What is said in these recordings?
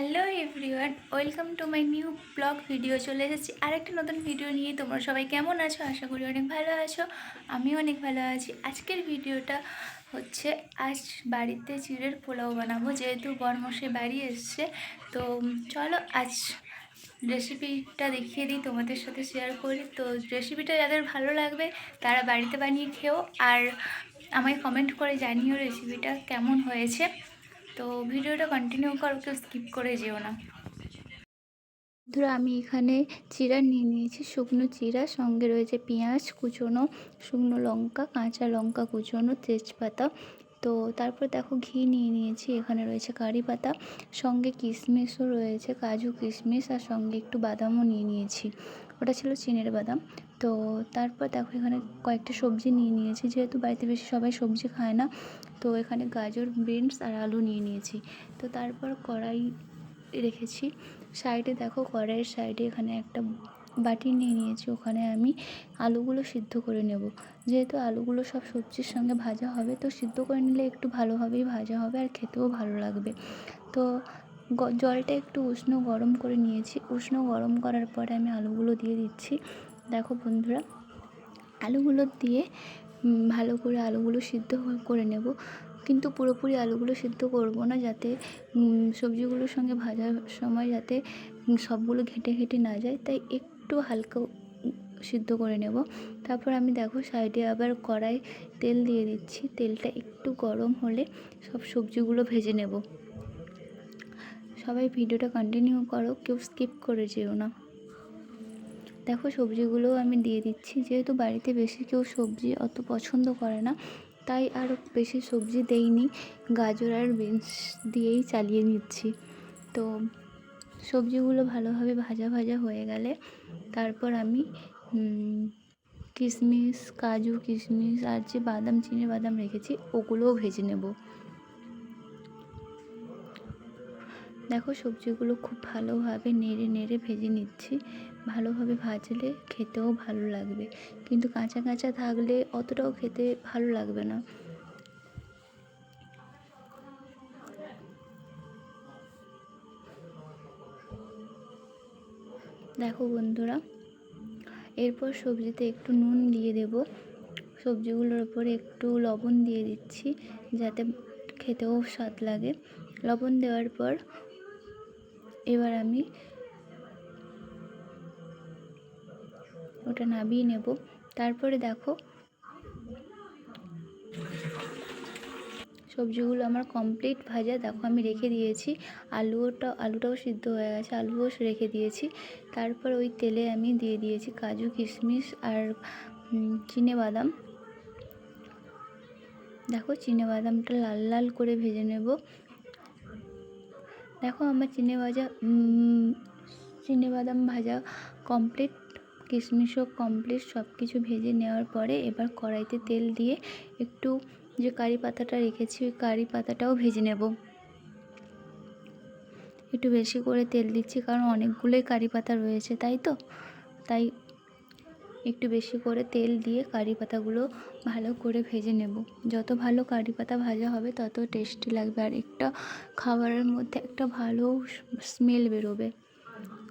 Hello everyone, welcome to my new blog video. চলে এসেছি আরেকটা নতুন ভিডিও নিয়ে। তোমরা সবাই কেমন আছো? আশা করি অনেক ভালো আছো। আমিও অনেক ভালো আছি। আজকের ভিডিওটা হচ্ছে, আজ বাড়িতে চিড়ের পোলাও বানাবো। যেহেতু বরমশে বাড়ি এসছে, তো চলো আজ রেসিপিটা দেখিয়ে দিই, তোমাদের সাথে শেয়ার করি। তো রেসিপিটা যাদের ভালো লাগবে, তারা বাড়িতে বানিয়ে খেও। আর আমায় কমেন্ট করে জানিও রেসিপিটা কেমন হয়েছে। তো ভিডিওটা কন্টিনিউ করো, কেউ স্কিপ করে যেও না। ধরো আমি এখানে চিরা নিয়ে নিয়েছি, শুকনো চিরা, সঙ্গে রয়েছে পেঁয়াজ কুচোনো, শুকনো লঙ্কা, কাঁচা লঙ্কা কুচোনো, তেজপাতা। তো তারপর দেখো ঘি নিয়ে নিয়েছি, এখানে রয়েছে কারি পাতা, সঙ্গে কিশমিশও রয়েছে, কাজু কিশমিশ, আর সঙ্গে একটু বাদামও নিয়ে নিয়েছি। ওটা ছিল চিনের বাদাম। তো তারপর দেখো এখানে কয়েকটা সবজি নিয়ে নিয়েছি, যেহেতু বাড়িতে বেশি সবাই সবজি খায় না, তো এখানে গাজর, বিনস আর আলু নিয়ে নিয়েছি। তো তারপর কড়াই রেখেছি। সাইডে দেখো কড়াইয়ের সাইডে এখানে একটা বাটি নিয়ে নিয়েছি, ওখানে আমি আলুগুলো সিদ্ধ করে নেব। যেহেতু আলুগুলো সব সবজির সঙ্গে ভাজা হবে, তো সিদ্ধ করে নিলে একটু ভালোভাবেই ভাজা হবে আর খেতেও ভালো লাগবে। তো জলটা একটু উষ্ণ গরম করে নিয়েছি। উষ্ণ গরম করার পরে আমি আলুগুলো দিয়ে দিচ্ছি। দেখো বন্ধুরা, আলুগুলো দিয়ে ভালো করে আলুগুলো সিদ্ধ করে নেব। কিন্তু পুরোপুরি আলুগুলো সিদ্ধ করব না, যাতে সবজিগুলোর সঙ্গে ভাজার সময় যাতে সবগুলো ঘেঁটে ঘেঁটে না যায়, তাই একটু হালকা সিদ্ধ করে নেব। তারপর আমি দেখো সাইডে আবার কড়াই তেল দিয়ে দিচ্ছি। তেলটা একটু গরম হলে সব সবজিগুলো ভেজে নেব। সবাই ভিডিওটা কন্টিনিউ করো, কেউ স্কিপ করে যেও না। দেখো সবজিগুলোও আমি দিয়ে দিচ্ছি। যেহেতু বাড়িতে বেশি কেউ সবজি অত পছন্দ করে না, তাই আরও বেশি সবজি দেইনি। গাজর আর বিনস দিয়েই চালিয়ে নিচ্ছি। তো সবজিগুলো ভালোভাবে ভাজা ভাজা হয়ে গেলে তারপর আমি কিশমিশ কাজু কিশমিশ আর যে বাদাম, চিনি বাদাম রেখেছি, ওগুলোও ভেজে নেব। দেখো সবজিগুলো খুব ভালোভাবে নেড়ে নেড়ে ভেজে নিচ্ছি। ভালোভাবে ভাজলে খেতেও ভালো লাগবে। কিন্তু কাঁচা কাঁচা থাকলে অতটাও খেতে ভালো লাগবে না। দেখো বন্ধুরা, এরপর সবজিতে একটু নুন দিয়ে দেব। সবজিগুলোর ওপরে একটু লবণ দিয়ে দিচ্ছি যাতে খেতেও স্বাদ লাগে। লবণ দেওয়ার পর এবার আমি ওটা নাবিয়ে নেব। তারপরে দেখো, সবজিগুলো আমার কমপ্লিট ভাজা। দেখো আমি রেখে দিয়েছি। আলুটা, আলুটাও সিদ্ধ হয়ে গেছে, আলুও রেখে দিয়েছি। তারপর ওই তেলে আমি দিয়ে দিয়েছি কাজু, কিশমিশ আর চিনে বাদাম। দেখো চিনে বাদামটা লাল লাল করে ভেজে নেব। দেখো আমার চিনে ভাজা চিনে বাদাম ভাজা কমপ্লিট কিশমিশও কমপ্লিট সব কিছু ভেজে নেওয়ার পরে এবার কড়াইতে তেল দিয়ে একটু যে কারি পাতাটা রেখেছি, ওই কারি পাতাটাও ভেজে নেব। একটু বেশি করে তেল দিচ্ছি কারণ অনেকগুলোই কারি পাতা রয়েছে, তাই তো? তাই একটু বেশি করে তেল দিয়ে কারি পাতাগুলো ভালো করে ভেজে নেব। যত ভালো কারি পাতা ভাজা হবে, তত টেস্টি লাগবে আর একটা খাবারের মধ্যে একটা ভালো স্মেল বেরোবে।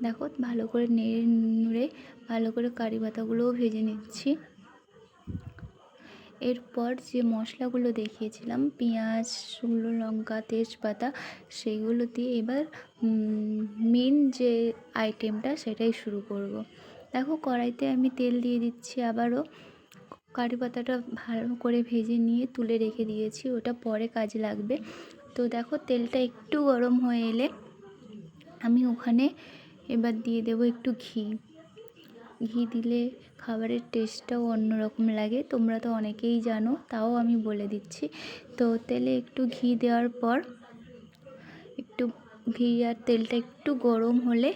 দেখো, ভালো করে নেড়ে নুড়ে ভালো করে কারি পাতাগুলোও ভেজে নিচ্ছি। এরপর যে মশলাগুলো দেখিয়েছিলাম, পেঁয়াজ, শুকনো লঙ্কা, তেজপাতা সেইগুলো দিয়ে এবার মেন যে আইটেমটা সেটাই শুরু করব। দেখো, কড়াইতে আমি তেল দিয়ে দিচ্ছি আবারও। কারি পাতাটা ভালো করে ভেজে নিয়ে তুলে রেখে দিয়েছি, ওটা পরে কাজে লাগবে। তো দেখো, তেলটা একটু গরম হয়ে এলে আমি ওখানে এবার দিয়ে দেবো একটু ঘি। ঘি দিলে খাবারের টেস্টটাও অন্যরকম লাগে। তোমরা তো অনেকেই জানো, তাও আমি বলে দিচ্ছি। তো তেলে একটু ঘি দেওয়ার পর একটু ঘি আর তেলটা একটু গরম হলে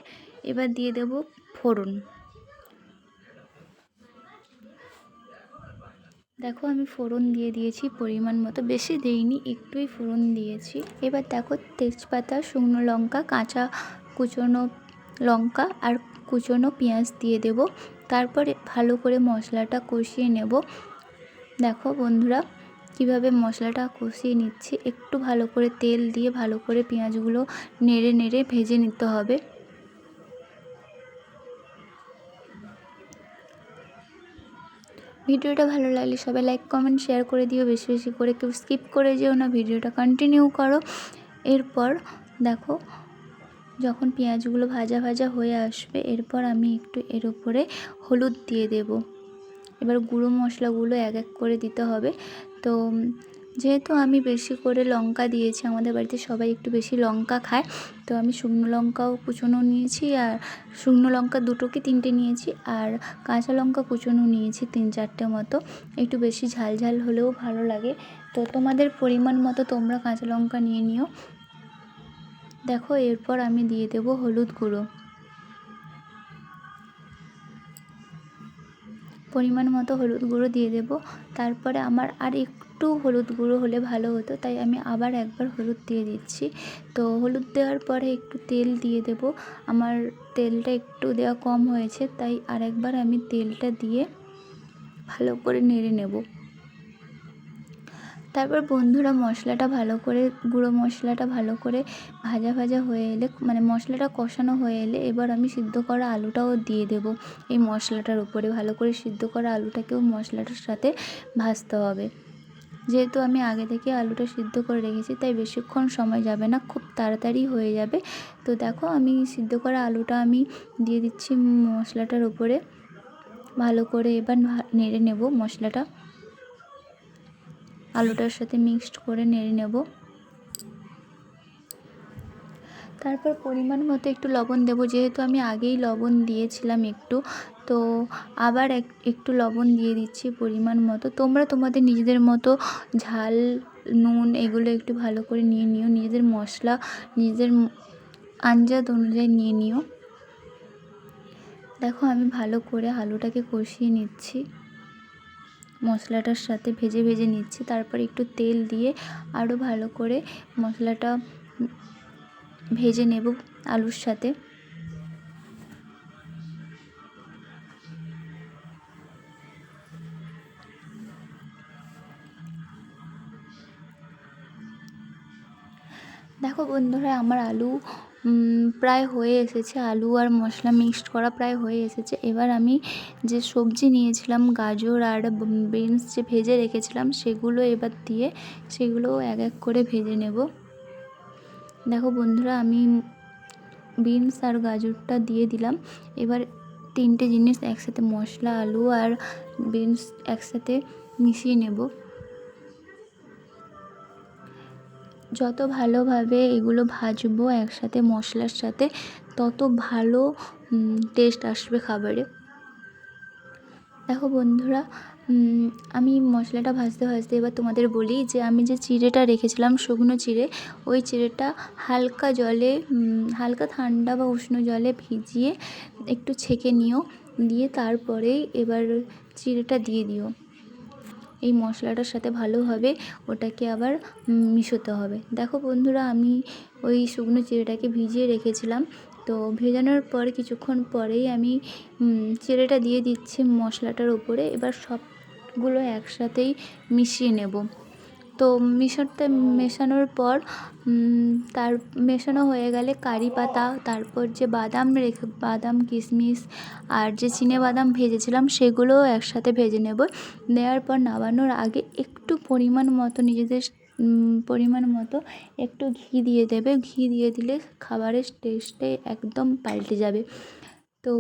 এবার দিয়ে দেব ফোড়ন। দেখো আমি ফোড়ন দিয়ে দিয়েছি পরিমাণ মতো, বেশি দেইনি, একটুই ফোড়ন দিয়েছি। এবার দেখো তেজপাতা, শুকনো লঙ্কা, কাঁচা কুচনো লঙ্কা আর কুচনো পেঁয়াজ দিয়ে দেব। তারপরে ভালো করে মশলাটা কষিয়ে নেব। দেখো বন্ধুরা, কীভাবে মশলাটা কষিয়ে নিচ্ছি। একটু ভালো করে তেল দিয়ে ভালো করে পেঁয়াজগুলো নেড়ে নেড়ে ভেজে নিতে হবে। ভিডিওটা ভালো লাগলে সবাই লাইক, কমেন্ট, শেয়ার করে দিও। বেশি বেশি করে কেউ স্কিপ করে যেও না। ভিডিওটা কন্টিনিউ করো। এরপর দেখো যখন পেঁয়াজগুলো ভাজা ভাজা হয়ে আসবে, এরপর আমি একটু এর উপরে হলুদ দিয়ে দেব। এবার গুঁড়ো মশলাগুলো এক এক করে দিতে হবে। তো যেহেতু আমি বেশি করে লঙ্কা দিয়েছি, আমাদের বাড়িতে সবাই একটু বেশি লঙ্কা খায়, তো আমি শুকনো লঙ্কাও কুচোনো নিয়েছি আর শুকনো লঙ্কা দুটো কি তিনটে নিয়েছি আর কাঁচা লঙ্কা কুচোনো নিয়েছি তিন চারটে মতো। একটু বেশি ঝাল ঝাল হলেও ভালো লাগে। তো তোমাদের পরিমাণ মতো তোমরা কাঁচা লঙ্কা নিয়ে নিও। দেখো, এরপর আমি দিয়ে দেব হলুদ গুঁড়ো। পরিমাণ মতো হলুদ গুঁড়ো দিয়ে দেব। তারপরে আমার আর একটু হলুদ গুঁড়ো হলে ভালো হতো, তাই আমি আবার একবার হলুদ দিয়ে দিচ্ছি। তো হলুদ দেওয়ার পরে একটু তেল দিয়ে দেব। আমার তেলটা একটু দেওয়া কম হয়েছে, তাই আরেকবার আমি তেলটা দিয়ে ভালো করে নেড়ে নেব। তারপর বন্ধুরা মশলাটা ভালো করে, গুঁড়ো মশলাটা ভালো করে ভাজা ভাজা হয়ে এলে মানে মশলাটা কষানো হয়ে এলে এবার আমি সিদ্ধ করা আলুটাও দিয়ে দেব। এই মশলাটার উপরে ভালো করে সিদ্ধ করা আলুটাকেও মশলাটার সাথে ভাজতে হবে। যেহেতু আমি আগে থেকে আলুটা সিদ্ধ করে রেখেছি, তাই বেশিক্ষণ সময় যাবে না, খুব তাড়াতাড়ি হয়ে যাবে। তো দেখো আমি সিদ্ধ করা আলুটা আমি দিয়ে দিচ্ছি মশলাটার উপরে। ভালো করে এবার নেড়ে নেব মশলাটা। আলুটার সাথে মিক্সড করে নেড়ে নেব। তারপর পরিমাণ মতো একটু লবণ দেব, যেহেতু আমি আগেই লবণ দিয়েছিলাম একটু। তো আবার এক, একটু লবণ দিয়ে দিচ্ছি পরিমাণ মতো। তোমরা তোমাদের নিজেদের মতো ঝাল, নুন এগুলো একটু ভালো করে নিয়ে নিও। নিজেদের মশলা, নিজেদের আঞ্জাদ অনুযায়ী নিয়ে নিও। দেখো আমি ভালো করে আলুটাকে কষিয়ে নিচ্ছি। মশলাটার সাথে ভেজে ভেজে নিচ্ছি। তারপর একটু তেল দিয়ে আরও ভালো করে মশলাটা ভেজে নেব আলুর সাথে। দেখো বন্ধুরা, আমার আলু প্রায় হয়ে এসেছে। আলু আর মশলা মিক্সড করা প্রায় হয়ে এসেছে। এবার আমি যে সবজি নিয়েছিলাম, গাজর আর বিনস যে ভেজে রেখেছিলাম, সেগুলো এবার দিয়ে সেগুলো এক এক করে ভেজে নেব। দেখো বন্ধুরা, আমি বিনস আর গাজরটা দিয়ে দিলাম। এবার তিনটে জিনিস একসাথে, মশলা, আলু আর বিনস একসাথে মিশিয়ে নেব। যত ভালোভাবে এগুলো ভাজবো একসাথে মশলার সাথে, তত ভালো টেস্ট আসবে খাবারে। দেখো বন্ধুরা আমি মশলাটা ভাজতে ভাজতে এবার তোমাদের বলি যে আমি যে চিড়েটা রেখেছিলাম, শুকনো চিড়ে, ওই চিড়েটা হালকা জলে হালকা ঠান্ডা বা উষ্ণ জলে ভিজিয়ে একটু ছেঁকে নিও, দিয়ে তারপরেই এবার চিড়েটা দিয়ে দিও। এই মশলাটার সাথে ভালোভাবে ওটাকে আবার মিশোতে হবে। দেখো বন্ধুরা, আমি ওই শুকনো চিড়েটাকে ভিজিয়ে রেখেছিলাম। তো ভেজানোর পর কিছুক্ষণ পরেই আমি চিড়েটা দিয়ে দিচ্ছি মশলাটার ওপরে এবার সবগুলো একসাথেই মিশিয়ে নেব। তো মিশতে মেশানোর পর তার মেশানো হয়ে গেলে কারি পাতা, তারপর যে বাদাম রেখে, বাদাম কিশমিশ আর যে চিনে বাদাম ভেজেছিলাম সেগুলোও একসাথে ভেজে নেব। নেওয়ার পর নামানোর আগে একটু পরিমাণ মতো নিজেদের পরিমাণ মতো একটু ঘি দিয়ে দেবে। ঘি দিয়ে দিলে খাবারের টেস্টে একদম পাল্টে যাবে। তো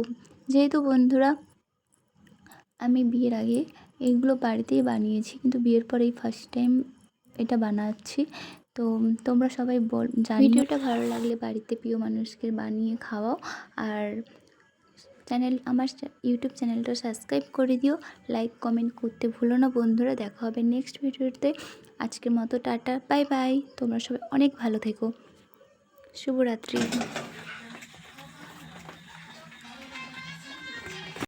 যেহেতু বন্ধুরা, আমি বিয়ের আগে এগুলো বাড়িতেই বানিয়েছি, কিন্তু বিয়ের পর এই ফার্স্ট টাইম এটা বানাচ্ছি। তো তোমরা সবাই বল ভিডিওটা ভালো লাগলে বাড়িতে প্রিয় মানুষকে বানিয়ে খাওয়াও। আর চ্যানেল, আমার ইউটিউব চ্যানেলটা সাবস্ক্রাইব করে দিও। লাইক, কমেন্ট করতে ভুলো না বন্ধুরা। দেখা হবে নেক্সট ভিডিওতে। আজকের মতো টাটা, বাই বাই। তোমরা সবাই অনেক ভালো থেকো। শুভরাত্রি।